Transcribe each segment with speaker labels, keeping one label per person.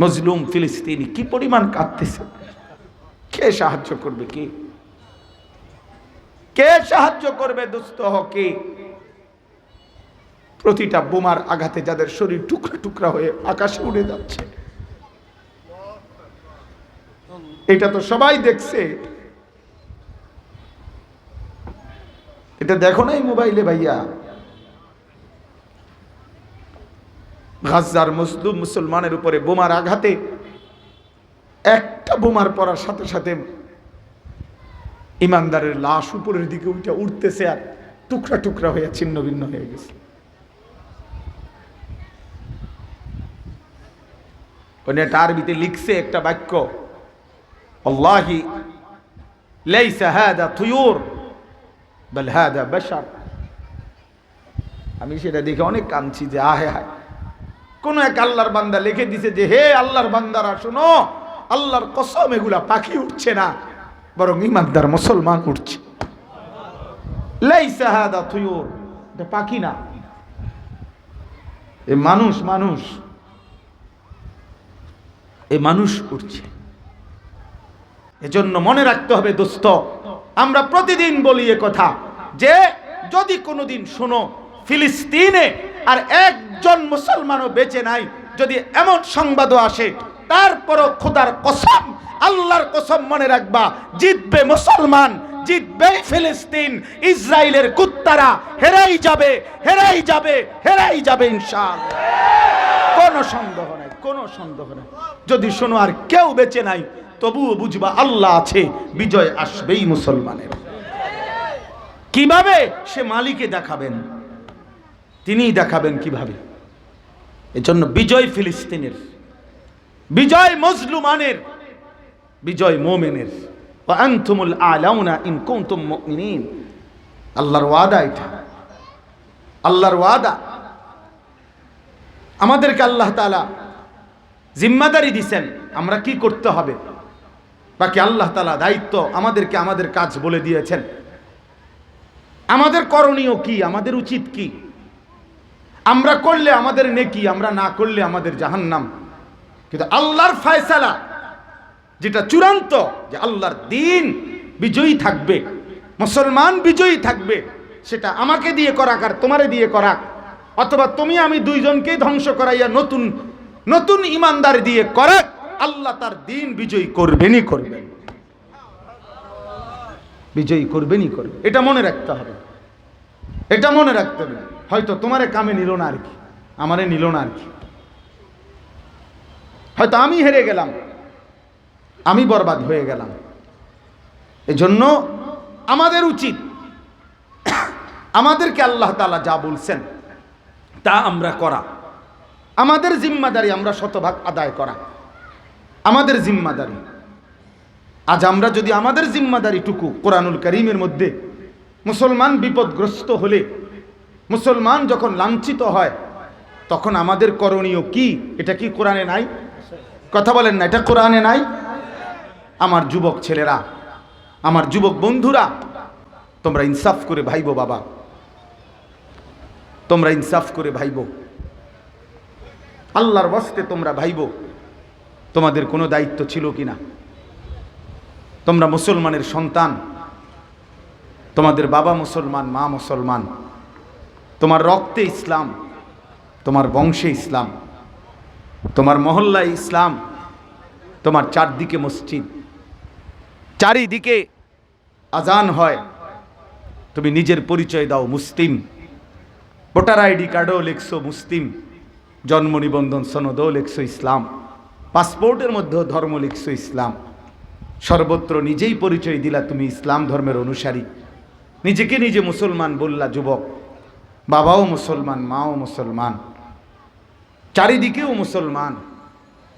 Speaker 1: মজলুম ফিলিস্তিনি কি পরিমাণ কাঁদতেছে? কে সাহায্য করবে কে? কে সাহায্য করবে দুস্থ হকে? প্রতিটা বোমার আঘাতে যাদের শরীর টুকরা টুকরা হয়ে আকাশে উড়ে যাচ্ছে। এটা তো সবাই দেখছে। এটা দেখো নাই মোবাইলে ভাইয়া। গাজার মুসলিম মুসলমানের উপরে বোমার আঘাতে একটা বোমার পড়ার সাথে সাথে ইমানদারের লাশ উপরের দিকে উঠে উঠতেছে আর টুকরা টুকরা হয়ে ছিন্ন ভিন্ন হয়ে গেছে। ওখানে একটা আরবিতে লিখছে একটা বাক্য, আল্লাহি আমি সেটা দেখে অনেক কাঁদছি যে, আহে, হায়। কোন এক আল্লাহর বান্দা লিখে দিছে যে, হে আল্লাহর বান্দারা, শোনো, আল্লাহর কসম এগুলা পাখি উঠছে না, বরং ইমানদার মুসলমান উঠছে। পাখি না। এ মানুষ মানুষ, এ মানুষ উঠছে। এজন্য মনে রাখতে হবে দোস্ত, আমরা প্রতিদিন বলি এ কথা যে, যদি কোনোদিন শোনো, ফিলিস্তিনে আর একজন মুসলমানও বেঁচে নাই। যদি এমন সংবাদও আসে, তারপরও খোদার কসম, আল্লাহর কসম মনে রাখবা, জিতবে মুসলমান, জিতবে ফিলিস্তিন ইসরায়েলের কুত্তারা হেরাই যাবে হেরাই যাবে হেরাই যাবে ইনশাআল্লাহ। কোনো সন্দেহ নাই, কোনো সন্দেহ নাই। যদি শোনো আর কেউ বেঁচে নাই, তবুও বুঝবা আল্লাহ আছে, বিজয় আসবেই মুসলমানের। কীভাবে? সে মালিকে দেখাবেন। তিনিই দেখাবেন কীভাবে? এজন্য বিজয় ফিলিস্তিনের, বিজয় মজলুমানের বিজয় মোমেনের। আনতুমুল আলাউনা ইন কুনতুম মুমিনিন। আল্লাহর ওয়াদা এটা। আল্লাহর ওয়াদা। আমাদেরকে আল্লাহ তাআলা জিম্মাদারি দিছেন, আমরা কি করতে হবে? বাকি আল্লাহ তাআলা দায়িত্ব আমাদেরকে আমাদের কাজ বলে দিয়েছেন। আমাদের করণীয় কি? আমাদের উচিত কি? আমরা করলে আমাদের নেকি, আমরা না করলে আমাদের জাহান্নাম। কিন্তু আল্লাহর ফায়সালা, যেটা চূড়ান্ত, যে আল্লাহর দিন বিজয়ী থাকবে, মুসলমান বিজয়ী থাকবে, সেটা আমাকে দিয়ে করাক আর তোমারে দিয়ে করাক। অথবা তুমি আমি দুইজনকেই ধ্বংস করাইয়া নতুন নতুন ইমানদার দিয়ে করাক, আল্লাহ তার দিন বিজয়ী করবেনই করবেন। বিজয়ী করবেনই করবে এটা মনে রাখতে হবে। এটা মনে রাখতে হবে। হয়তো তোমারে কামে নিল না আর কি, আমারে নিল না আর কি। হয়তো আমি হেরে গেলাম, আমি বরবাদ হয়ে গেলাম। এজন্য আমাদের উচিত, আমাদেরকে আল্লাহ তালা যা বলছেন তা আমরা করা। আমাদের জিম্মাদারি আমরা শতভাগ আদায় করা। আমাদের জিম্মাদারি। আজ আমরা যদি আমাদের জিম্মাদারিটুকু কোরআনুল করিমের মধ্যে মুসলমান বিপদগ্রস্ত হলে, মুসলমান যখন লাঞ্ছিত হয়, তখন আমাদের করণীয় কি? এটা কি কোরআনে নাই? কথা বলেন না, এটা কোরআনে নাই? আমার যুবক ছেলেরা, আমার যুবক বন্ধুরা, তোমরা ইনসাফ করে ভাইবো বাবা। তোমরা ইনসাফ করে ভাইবো। আল্লাহর বস্তে তোমরা ভাইবো। তোমাদের কোনো দায়িত্ব ছিল কি না তোমরা মুসলমানের সন্তান তোমাদের বাবা মুসলমান, মা মুসলমান, তোমার রক্তে ইসলাম, তোমার বংশে ইসলাম, তোমার মহল্লায় ইসলাম, তোমার চারদিকে মসজিদ, চারিদিকে আজান হয়। তুমি নিজের পরিচয় দাও মুসলিম। ভোটার আইডি কার্ডও লেখছো মুসলিম। জন্ম নিবন্ধন সনদও লেখছো ইসলাম। পাসপোর্টের মধ্যেও ধর্ম লিখছো ইসলাম। সর্বত্র নিজেই পরিচয় দিলা তুমি ইসলাম ধর্মের অনুসারী। নিজেকে নিজে মুসলমান বললা যুবক। বাবাও মুসলমান, মাও মুসলমান। চারিদিকেও মুসলমান।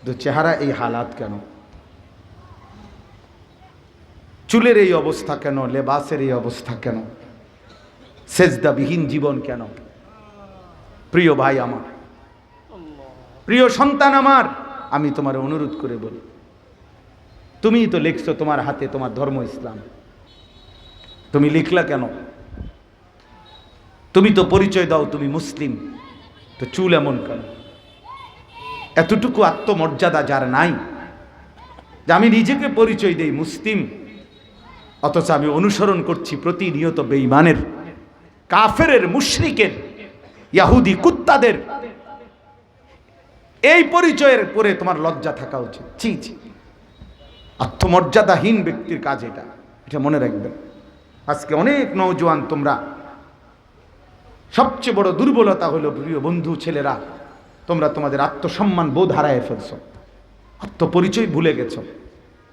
Speaker 1: তো চেহারা এই হালাত কেন? চুলের এই অবস্থা কেন? লেবাসের এই অবস্থা কেন? সেজদাবিহীন জীবন কেন? প্রিয় ভাই আমার, প্রিয় সন্তান আমার, আমি তোমার অনুরোধ করে বলি। তুমিই তো লিখছো তোমার হাতে তোমার ধর্ম ইসলাম। তুমি লিখলা কেন? তুমি তো পরিচয় দাও, তুমি মুসলিম, তো চুল এমন কেন? এতটুকু আত্মমর্যাদা যার নাই, যে আমি নিজেকে পরিচয় দেই মুসলিম, অথচ আমি অনুসরণ করছি প্রতিনিয়ত বেঈমানের, কাফেরের, মুশরিকের, ইয়াহুদি কুত্তাদের। এই পরিচয়ের পরে তোমার লজ্জা থাকা উচিত। ছি ছি। আত্মমর্যাদাহীন ব্যক্তির কাজ এটা। এটা মনে রাখবেন। আজকে অনেক নৌজওয়ান তোমরা। সবচেয়ে বড় দুর্বলতা হলো প্রিয় বন্ধু, ছেলেরা, তোমরা তোমাদের আত্মসম্মান বোধ হারায় ফেলছ। আত্মপরিচয় ভুলে গেছ।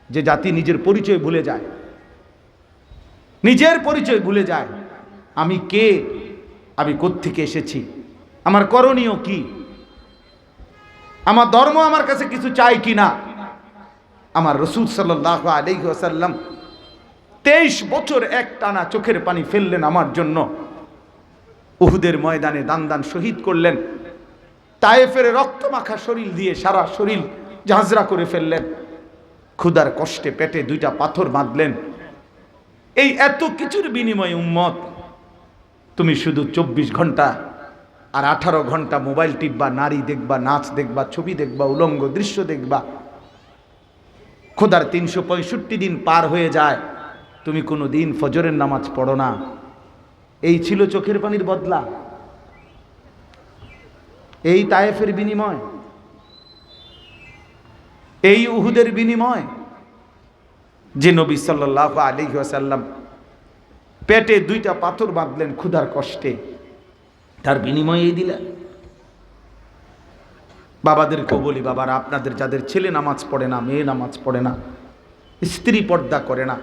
Speaker 1: যে জাতি নিজের পরিচয় ভুলে যায়। নিজের পরিচয় ভুলে যায়। আমি কে? আমি কোত্থেকে এসেছি? আমার করণীয় কি? আমার ধর্ম আমার কাছে কিছু চাই কি না আমার রসুল সাল্লাহ আলহিহাসাল্লাম তেইশ বছর এক টানা চোখের পানি ফেললেন আমার জন্য। উহুদের ময়দানে দান দান শহীদ করলেন। তায়েফের রক্তমাখা শরীর দিয়ে সারা শরীর ঝাঁঝরা করে ফেললেন। ক্ষুদার কষ্টে পেটে দুইটা পাথর বাঁধলেন। এই এত কিছুর বিনিময়ে উম্মত, তুমি শুধু চব্বিশ ঘণ্টা আর আঠারো ঘণ্টা মোবাইল টিপবা, নারী দেখবা, নাচ দেখবা, ছবি দেখবা, উলঙ্গ দৃশ্য দেখবা। খোদার তিনশো পঁয়ষট্টি দিন পার হয়ে যায়। তুমি কোনো দিন ফজরের নামাজ পড়ো না। এই ছিল চোখের পানির বদলা। এই তায়েফের বিনিময়। এই উহুদের বিনিময়। যে নবী সাল্লাহ আলী আসাল্লাম পেটে দুইটা পাথর বাঁধলেন ক্ষুধার কষ্টে। তার বিনিময়ে এই দিলেন। বাবাদেরকেও বলি, বাবারা, আপনাদের যাদের ছেলে নামাজ পড়ে না, মেয়ে নামাজ পড়ে না, স্ত্রী পর্দা করে না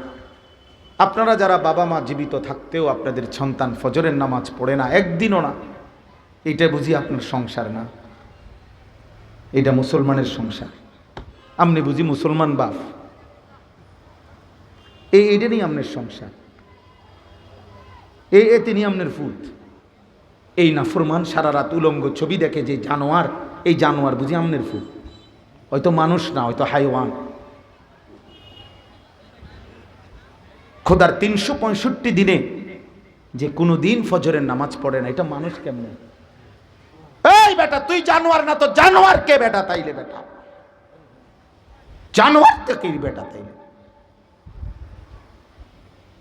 Speaker 1: আপনারা যারা বাবা মা জীবিত থাকতেও আপনাদের সন্তান ফজরের নামাজ পড়ে না, একদিনও না। এটা বুঝি আপনার সংসার না? এটা মুসলমানের সংসার। আপনি বুঝি মুসলমান বাপ? এই এটা নিয়ে আপনার সংসার। এই এতে নিয়ে আপনার ফুট। এই নাফরমান সারা রাত উলঙ্গ ছবি দেখে যে জানোয়ার, এই জানোয়ার বুঝি আমনের ফুল হয়তো মানুষ না, হয়তো হাইওয়ান। খোদার তিনশো পঁয়ষট্টি দিনে যে কোনো দিন ফজরের নামাজ পড়ে না, এটা মানুষ কেমনে? এই বেটা, তুই জানোয়ার না তো জানোয়ার কে বেটা তাইলে বেটা? জানোয়ার তো কে বেটা তাইলে?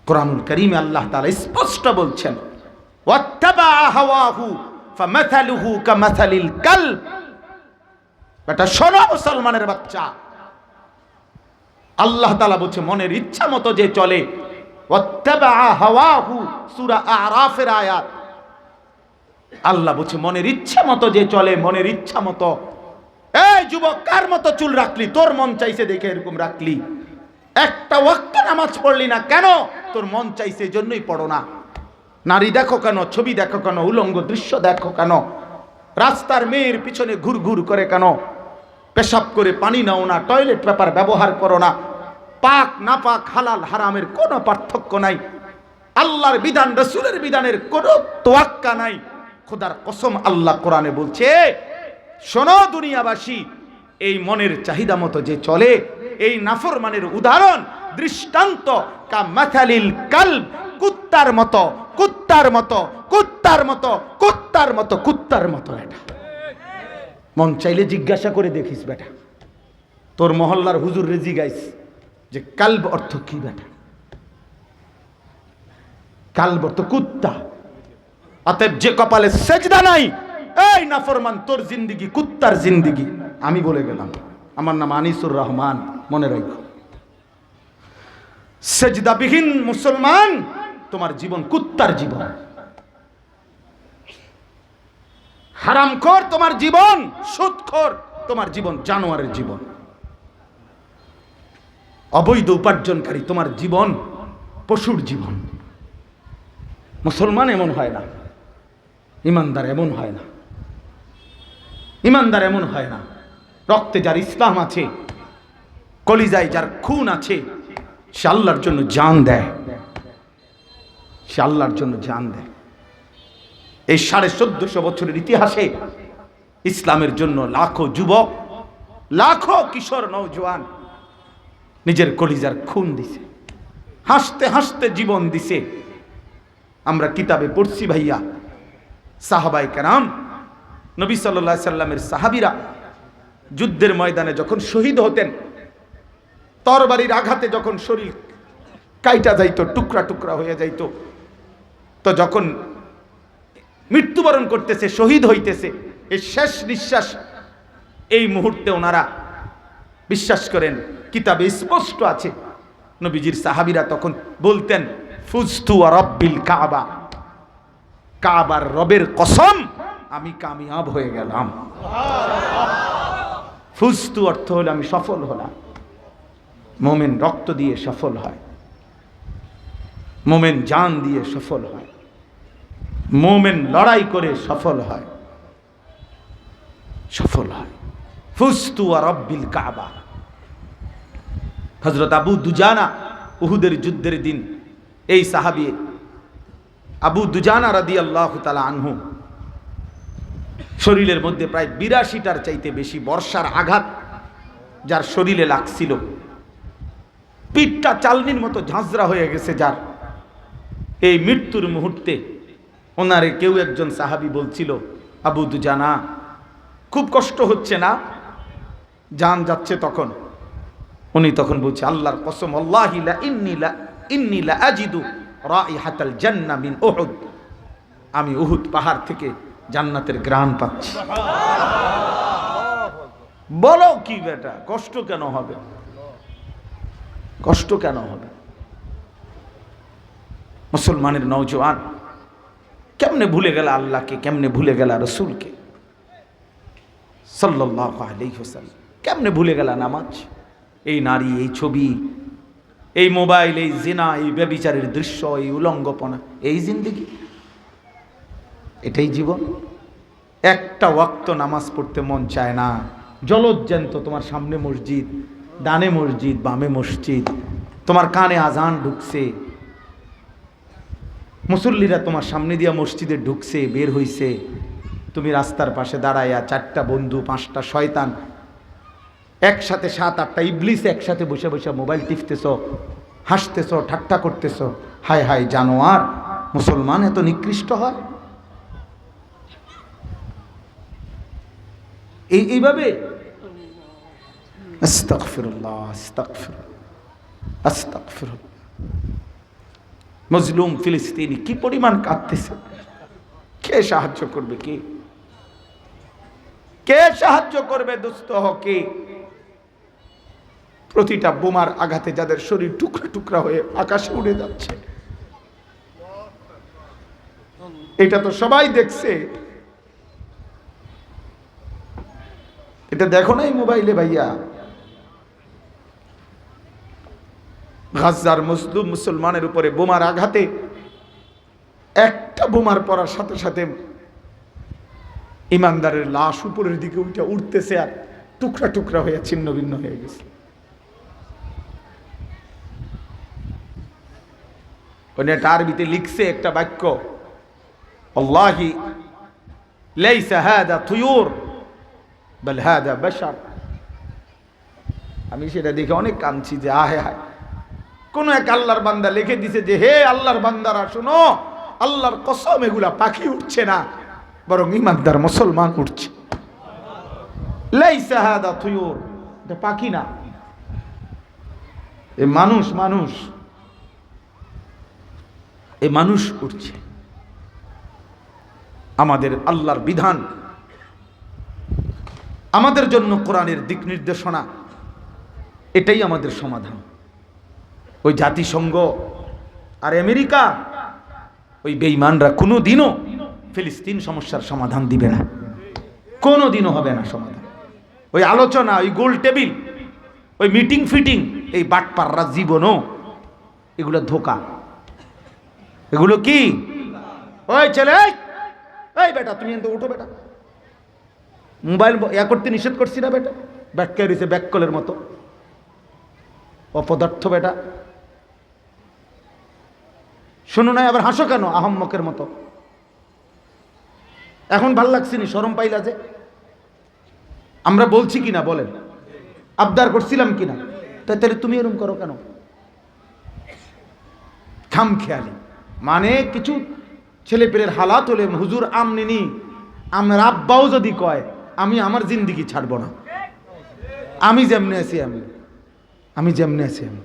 Speaker 1: কোরআনুল করিমে আল্লাহ তাআলা স্পষ্ট বলছেন, ওয়াত্তাবা হাওয়াহু ফামাথালুহু কামাথালিল কালব। এটা শোনো মুসলমানের বাচ্চা। আল্লাহ তাআলা বলছে, মনের ইচ্ছা মতো যে চলে আল্লাহ বলছে, মনের ইচ্ছা মতো যে চলে, মনের ইচ্ছা মতো। এই যুবক, কার মতো চুল রাখলি? তোর মন চাইছে দেখে এরকম রাখলি। একটা ওয়াক্ত নামাজ পড়লি না কেন? তোর মন চাইছে জন্যই পড়ো না। নারী দেখো কেন? ছবি দেখো কেন? উলঙ্গ দৃশ্য দেখো কেন? রাস্তার মেয়ের পিছনে ঘুর ঘুর করে কেন? পেশাব করে পানি নাও না, টয়লেট পেপার ব্যবহার করো না। পাক না পাক হালাল, হারামের কোনো পার্থক্য নাই। আল্লাহর বিধান, রসুলের বিধানের কোনো তোয়াক্কা নাই। খোদার কসম আল্লাহ কোরআনে বলছে, শোনো দুনিয়াবাসী, এই মনের চাহিদা মতো যে চলে, এই নাফরমানের উদাহরণ, দৃষ্টান্ত কা মাথালিল কালব, কুত্তার মতো কুত্তার মতো কুত্তার মতো কুত্তার মতো কুত্তার মতো এটা। মন চাইলে জিজ্ঞাসা করে দেখিস বেটা। তোর মহল্লার হুজুর রে জিগাইস যে কালব অর্থ কি বেটা কালব অর্থ কুত্তা। অতএব যে কপালে সেজদা নাই, এই নাফরমান, তোর জিন্দিগি, কুত্তার জিন্দিগি। আমি বলে গেলাম, আমার নাম আনিসুর রহমান, মনে রাখো। সেজদাবিহীন মুসলমান, তোমার জীবন কুত্তার জীবন। হারামখোর, তোমার জীবন, সুদখোর, তোমার জীবন জানোয়ারের জীবন। অবৈধ উপার্জনকারী, তোমার জীবন পশুর জীবন। মুসলমান এমন হয় না, ইমানদার এমন হয় না, ইমানদার এমন হয় না। রক্তে যার ইসলাম আছে, কলিজায় যার খুন আছে, সে আল্লাহর জন্য জান দেয়। সে আল্লাহর জন্য জান দেয়। এই সাড়ে চোদ্দশো বছরের ইতিহাসে ইসলামের জন্য লাখো যুবক, লাখো কিশোর নৌজওয়ান নিজের কলিজার খুন দিছে। হাসতে হাসতে জীবন দিছে। আমরা কিতাবে পড়ছি ভাইয়া সাহাবাই কেরাম, নবী সাল্লা সাল্লামের সাহাবিরা যুদ্ধের ময়দানে যখন শহীদ হতেন, তরবারির আঘাতে যখন শরীর কাইটা যাইত, টুকরা টুকরা হয়ে যাইত, তো যখন মৃত্যুবরণ করতেছে, শহীদ হইতেছে এই শেষ নিঃশ্বাস, এই মুহূর্তে ওনারা বিশ্বাস করেন, কিতাবে স্পষ্ট আছে। নবীজির সাহাবিরা তখন বলতেন, ফুজতু রব্বিল কাবা। কাবার রবের কসম, আমি কামিয়াব হয়ে গেলাম। ফুজতু অর্থ হলো আমি সফল হলাম। মোমেন রক্ত দিয়ে সফল হয়। মোমেন জান দিয়ে সফল হয়। মোমেন লড়াই করে সফল হয়। সফল হয়। ফুস্তু আর রব্বিল কাবা। হজরত আবু দুজানা উহুদের যুদ্ধের দিন, এই সাহাবি আবু দুজানা রাদি আল্লাহ তালা আনহু শরীরের মধ্যে প্রায় বিরাশিটার চাইতে বেশি বর্ষার আঘাত যার শরীরে লাগছিল। পিঠটা চালনির মতো ঝাঁঝরা হয়ে গেছে যার। এই মৃত্যুর মুহূর্তে ওনারে কেউ একজন সাহাবি বলছিল, আবু দুজানা, খুব কষ্ট হচ্ছে না? জান যাচ্ছে তখন। উনি তখন বলছে, আল্লাহর কসম উহুদ। আমি উহুদ পাহাড় থেকে জান্নাতের গ্রাণ পাচ্ছি। বলো কি বেটা, কষ্ট কেন হবে? কষ্ট কেন হবে? মুসলমানের নৌজওয়ান কেমনে ভুলে গেল আল্লাহকে, কেমনে ভুলে গেল রসুলকে? সাল্লাহ আলাইসাল্লাম কেমনে ভুলে গেল নামাজ? এই নারী, এই ছবি, এই মোবাইল, এই জিনা, এই ব্যবিচারের দৃশ্য, এই উলঙ্গপনা, এই জিন্দগি। এটাই জীবন। একটা ওয়াক্ত নামাজ পড়তে মন চায় না। জলজ্জান্ত তোমার সামনে মসজিদ, ডানে মসজিদ, বামে মসজিদ, তোমার কানে আজান ঢুকছে। মুসল্লিরা তোমার সামনে দিয়া মসজিদে ঢুকছে, বের হইছে। তুমি রাস্তার পাশে দাঁড়াইয়া চারটা বন্ধু, পাঁচটা শয়তান একসাথে সাত, আটটা। ইবলিস একসাথে বসে বসে মোবাইল টিপতেছ, হাসতেছ, ঠাট্টা করতেছ। হায় হায়, জানোয়ার, মুসলমান এত নিকৃষ্ট হয়? এই, এইভাবে? মজলুম ফিলিস্তিনি কি পরিমাণ কাঁদতেছে? কে সাহায্য করবে কে? কে সাহায্য করবে দুস্থ কে? প্রতিটা বোমার আঘাতে যাদের শরীর টুকরা টুকরা হয়ে আকাশে উড়ে যাচ্ছে। এটা তো সবাই দেখছে। এটা দেখো নাই মোবাইলে ভাইয়া? গাজার মুসলুম মুসলমানের উপরে বোমার আঘাতে একটা বোমার পড়ার সাথে সাথে ইমানদারের লাশ উপরের দিকে উঠে উঠতেছে আর টুকরা টুকরা হয়ে ছিন্ন ভিন্ন হয়ে গেছে। এটা আরবিতে লিখছে একটা বাক্য, আল্লাহি লাইসা হাদা তুয়ুর, বল হাদা বাশার। আমি সেটা দেখে অনেক কাঁদছি যে আহে, হায়। কোন এক আল্লাহর বান্দা লিখে দিছে যে, হে আল্লাহর বান্দারা, শোনো, আল্লাহর কসম এগুলা পাখি উঠছে না, বরং ইমানদার মুসলমান উঠছে। লাইসা হাদা তুয়ুর, এটা পাখি না। এ মানুষ মানুষ। এ মানুষ উঠছে। আমাদের আল্লাহর বিধান। আমাদের জন্য কোরআনের দিক নির্দেশনা। এটাই আমাদের সমাধান। ওই জাতিসংঘ আর আমেরিকা, ওই বেইমানরা কোনো দিনও ফিলিস্তিন সমস্যার সমাধান দিবে না। কোনো দিনও হবে না সমাধান। ওই আলোচনা, ওই গোল টেবিল, ওই মিটিং ফিটিং, এই বাটপাররা জীবনও এগুলো ধোকা। এগুলো কি? ওই ছেলে, এই! বেটা, তুমি এনতে উঠো বেটা। মোবাইল ইয়া করতে নিষেধ করছি না বেটা। ব্যাক রয়েছে ব্যাককলের মতো। অপদার্থ বেটা। শুনো না আবার হাসো কেন? আহম্মকের মতো। এখন ভালো লাগছে নি? সরম পাইলা যে। আমরা বলছি কিনা বলেন। আবদার করছিলাম কিনা তাই তাহলে তুমি এরকম করো কেন? খাম খেয়ালি। মানে কিছু ছেলে পেলের হালাত হলে, হুজুর আমনিনি আমার আব্বাও যদি কয়, আমি আমার জিন্দিগি ছাড়বো না। আমি যেমনি আছি আমি আমি যেমনি আছি আমি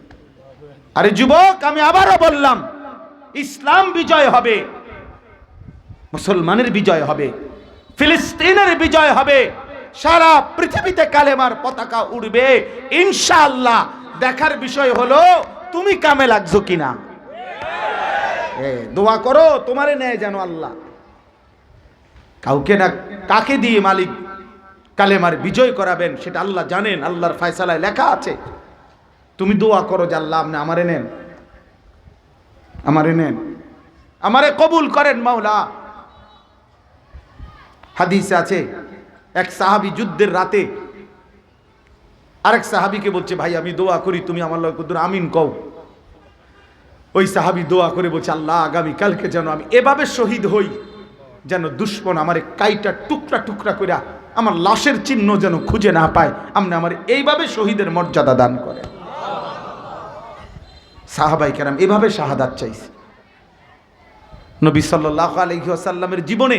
Speaker 1: আরে যুবক, আমি আবারও বললাম, ইসলাম বিজয় হবে, মুসলমানের বিজয় হবে, ফিলিস্তিনের বিজয় হবে, সারা পৃথিবীতে কালেমার পতাকা উড়বে। ইনশাআল্লাহ, দেখার বিষয় হলো, তুমি কামে লাগছো কিনা? দোয়া করো, তোমারে নেয় যেন আল্লাহ। কাউকে না কাকে দিয়ে মালিক কালেমার বিজয় করাবেন, সেটা আল্লাহ জানেন, আল্লাহর ফয়সালায় লেখা আছে। তুমি দোয়া করো যে আল্লাহ আপনি আমারে নেন আমারে নেন, আমারে কবুল করেন মাওলা। হাদিস আছে, এক সাহাবি যুদ্ধের রাতে আরেক সাহাবিকে বলছে, ভাই, আমি দোয়া করি, তুমি আমার কুদ্দুর আমিন কও। ওই সাহাবি দোয়া করে বলছে, আল্লাহ, আগামী কালকে যেন আমি এভাবে শহীদ হই, যেন দুশ্মন আমার কাইটা টুকরা টুকরা কইরা আমার লাশের চিহ্ন যেন খুঁজে না পায় আপনি আমার এইভাবে শহীদের মর্যাদা দান করে। সাহাবাই কেরাম এভাবে শাহাদাত চাইছে। নবী সাল্লাহ আলহিহাসাল্লামের জীবনে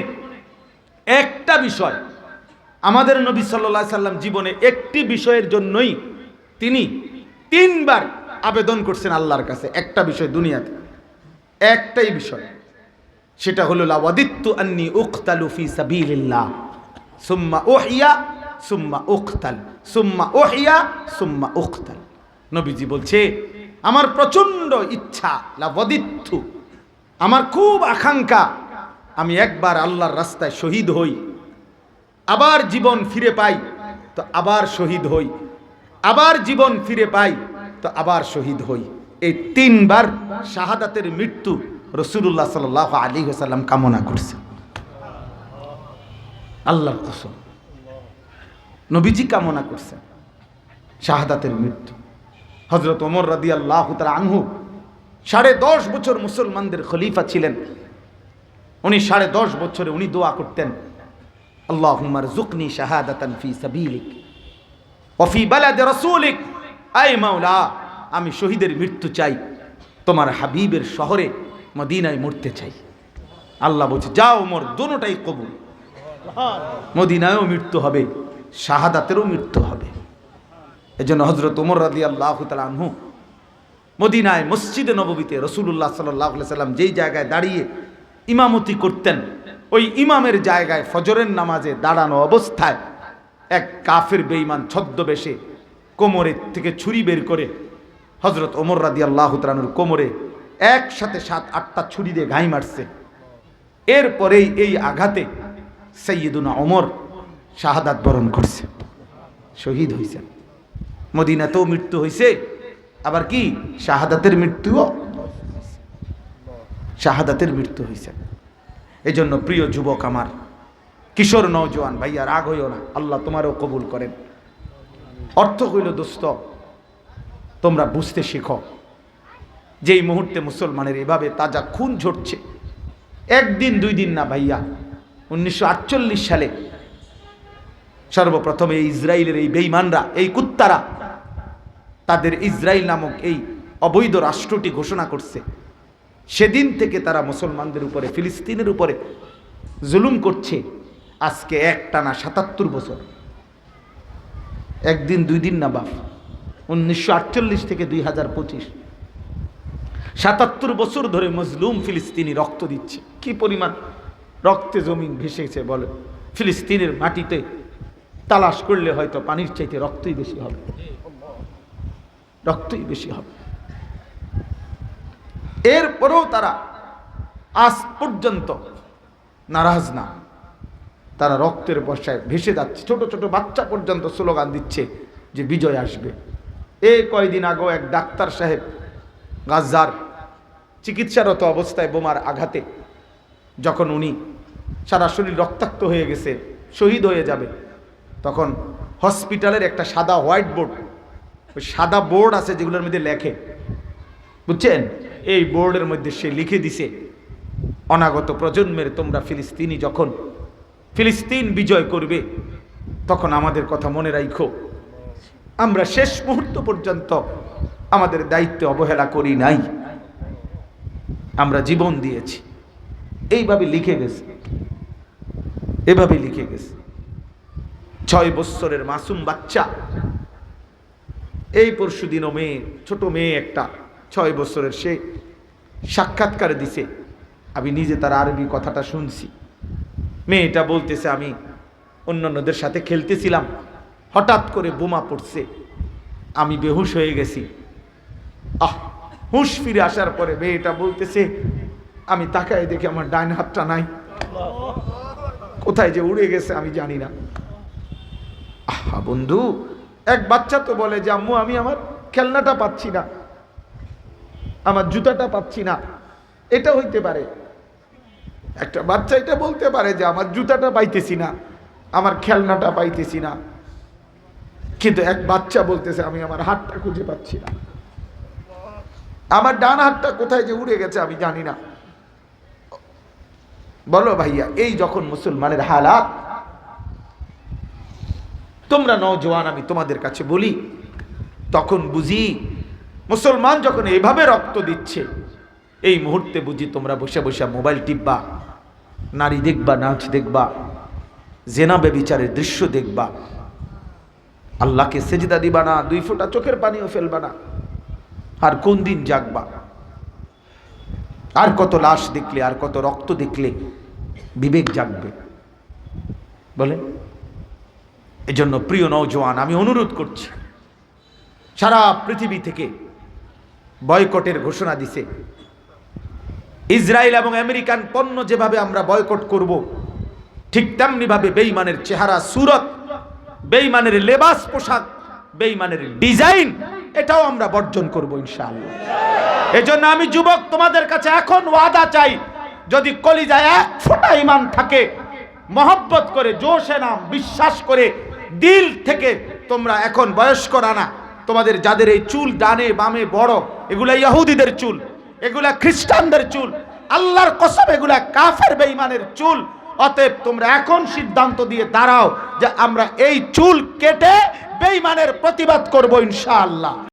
Speaker 1: একটা বিষয়, আমাদের নবী সাল্লাহ সাল্লাম জীবনে একটি বিষয়ের জন্যই তিনি তিনবার আবেদন করছেন আল্লাহর কাছে একটা বিষয় দুনিয়াতে। একটাই বিষয়, সেটা হলো লাওয়াদিত্তু আন্নি উখতালু ফি সুম্মা ওহিয়া সুম্মা উখতাল। সুম্মা ওহিয়া সুম্মা উখতাল। নবীজি বলছে, আমার প্রচণ্ড ইচ্ছা লাওয়াদিত্তু আমার খুব আকাঙ্ক্ষা, আমি একবার আল্লাহর রাস্তায় শহীদ হই। আবার জীবন ফিরে পাই, তো আবার শহীদ হই। আবার জীবন ফিরে পাই তো আবার শহীদ হই। এই তিনবার শাহাদাতের মৃত্যু রসুল্লাহ সাল আলী সাল্লাম কামনা করছে। আল্লাহর কসম। নবীজি কামনা করছেন শাহাদাতের মৃত্যু। হজরত ওমর রাদি আল্লাহ আনহু সাড়ে দশ বছর মুসলমানদের খলিফা ছিলেন। উনি সাড়ে দশ বছরে উনি দোয়া করতেন আল্লাহ জুকনি শাহাদাতান ফি সাবিলিক অফি বালাদে রসুলিক। আই মাওলা, আমি শহীদের মৃত্যু চাই, তোমার হাবিবের শহরে মদিনায় মরতে চাই। আল্লাহ বলছে, যাও, মোর দোনোটাই কবুল। মদিনায়ও মৃত্যু হবে, শাহাদাতেরও মৃত্যু হবে। এজন্য হজরত উমর রাদি আল্লাহ আনহু মদিনায় মসজিদে নববীতে রসুল্লাহ সাল্লাহ সাল্লাম যেই জায়গায় দাঁড়িয়ে ইমামতি করতেন, ওই ইমামের জায়গায় ফজরের নামাজে দাঁড়ানো অবস্থায় এক কাফের বেঈমান ছদ্মবেশে কোমরের থেকে ছুরি বের করে হজরত ওমর রাদি আল্লাহ তালানুর কোমরে একসাথে সাত, আটটা ছুরি দিয়ে ঘাই মারছে। এরপরেই এই আঘাতে সৈয়দুনা ওমর শাহাদাত বরণ করছে। শহীদ হয়েছেন মদিনাতেও মৃত্যু হয়েছে আবার কি? শাহাদাতের মৃত্যুও শাহাদাতের মৃত্যু হয়েছে এই জন্য প্রিয় যুবক আমার, কিশোর নৌজওয়ান ভাইয়া, রাগ হইও না। আল্লাহ তোমারও কবুল করেন। অর্থ হইল দোস্ত, তোমরা বুঝতে শিখো যেই মুহূর্তে মুসলমানের এভাবে তাজা খুন ঝরছে। একদিন, দুই দিন না ভাইয়া, উনিশশো আটচল্লিশ সালে সর্বপ্রথম এই ইসরায়েলের এই বেইমানরা এই কুত্তারা তাদের ইসরায়েল নামক এই অবৈধ রাষ্ট্রটি ঘোষণা করছে। সেদিন থেকে তারা মুসলমানদের উপরে, ফিলিস্তিনের উপরে জুলুম করছে। আজকে একটানা সাতাত্তর বছর। একদিন, দুই দিন না বাপ। উনিশশো আটচল্লিশ থেকে দুই হাজার পঁচিশ। সাতাত্তর বছর ধরে মজলুম ফিলিস্তিনি রক্ত দিচ্ছে। কি পরিমাণ? রক্তে জমিন ভেসেছে বলে। ফিলিস্তিনের মাটিতে তালাশ করলে হয়তো পানির চাইতে রক্তই বেশি হবে। রক্তই বেশি হবে। এরপরেও তারা আজ পর্যন্ত নারাজ না। তারা রক্তের বর্ষায় ভেসে যাচ্ছে। ছোট ছোট বাচ্চা পর্যন্ত স্লোগান দিচ্ছে যে বিজয় আসবে। এই কয়দিন আগেও এক ডাক্তার সাহেব গাজার চিকিৎসারত অবস্থায় বোমার আঘাতে যখন উনি সারা শরীর রক্তাক্ত হয়ে গেছে, শহীদ হয়ে যাবে, তখন হসপিটালের একটা সাদা হোয়াইট বোর্ড, ওই সাদা বোর্ড আছে যেগুলোর মধ্যে লেখে, বুঝছেন? এই বোর্ডের মধ্যে সে লিখে দিছে, অনাগত প্রজন্মের তোমরা ফিলিস্তিনি যখন ফিলিস্তিন বিজয় করবে, তখন আমাদের কথা মনে রাখো আমরা শেষ মুহূর্ত পর্যন্ত আমাদের দায়িত্বে অবহেলা করি নাই। আমরা জীবন দিয়েছি। এইভাবে লিখে গেছে। এভাবে লিখে গেছে। ছয় বৎসরের মাসুম বাচ্চা। এই পরশু দিনও মেয়ে, ছোট মেয়ে একটা, ছয় বছরের সে সাক্ষাৎকার দিছে। আমি নিজে তার আরবি কথাটা শুনছি। মেয়েটা বলতেছে, আমি অন্যান্যদের সাথে খেলতেছিলাম, হঠাৎ করে বোমা পড়ছে, আমি বেহুশ হয়ে গেছি। আহ, হুঁশ ফিরে আসার পরে মেয়েটা বলতেছে, আমি তাকায় দেখি আমার ডাইন হাতটা নাই। কোথায় যে উড়ে গেছে আমি জানি না। আহা বন্ধু, এক বাচ্চা তো বলে যে, আম্মু, আমি আমার খেলনাটা পাচ্ছি না, আমার জুতাটা পাচ্ছি না। এটা হইতে পারে। একটা বাচ্চা এটা বলতে পারে যে আমার জুতাটা পাইতেছি না, আমার খেলনাটা পাইতেছি না। কিন্তু এক বাচ্চা বলতেছে, আমি আমার হাতটা খুঁজে পাচ্ছি না। আমার ডান হাতটা কোথায় যে উড়ে গেছে আমি জানি না। বলো ভাইয়া, এই যখন মুসলমানের হালাত, তোমরা নজওয়ান আমি তোমাদের কাছে বলি, তখন বুঝি মুসলমান যখন এভাবে রক্ত দিচ্ছে, এই মুহূর্তে বুঝি তোমরা বসে বসে মোবাইল টিপবা। নারী দেখবা, নাচ দেখবা, জেনা বেবিচারের দৃশ্য দেখবা। আল্লাহকে সেজদা দিবা না, দুই ফোঁটা চোখের পানিও ফেলবা না। আর কোন দিন জাগবা? আর কত লাশ দেখলে, আর কত রক্ত দেখলে বিবেক জাগবে। বলেন? এজন্য প্রিয় নৌজওয়ান আমি অনুরোধ করছি, সারা পৃথিবী থেকে বয়কটের ঘোষণা দিছে ইসরায়েল এবং আমেরিকান পণ্য যেভাবে আমরা বয়কট করব, ঠিক তেমনিভাবে বেইমানের চেহারা, সুরত বেইমানের লেবাস, পোশাক বেইমানের ডিজাইন, এটাও আমরা বর্জন করব ইনশাআল্লাহ। এজন্য আমি যুবক, তোমাদের কাছে এখন ওয়াদা চাই, যদি কলিজায় এক ফোঁটা ইমান থাকে, মহব্বত করে, জোশে নাম, বিশ্বাস করে, দিল থেকে তোমরা এখন বয়স্ক রানা তোমাদের যাদের এই চুল ডানে বামে বড়, এগুলা ইহুদিদের চুল এগুলা খ্রিস্টানদের চুল, আল্লাহর কসম এগুলা কাফের বেঈমানের চুল। অতএব তোমরা এখন সিদ্ধান্ত দিয়ে দাঁড়াও যে আমরা এই চুল কেটে বেঈমানের প্রতিবাদ করব ইনশাআল্লাহ।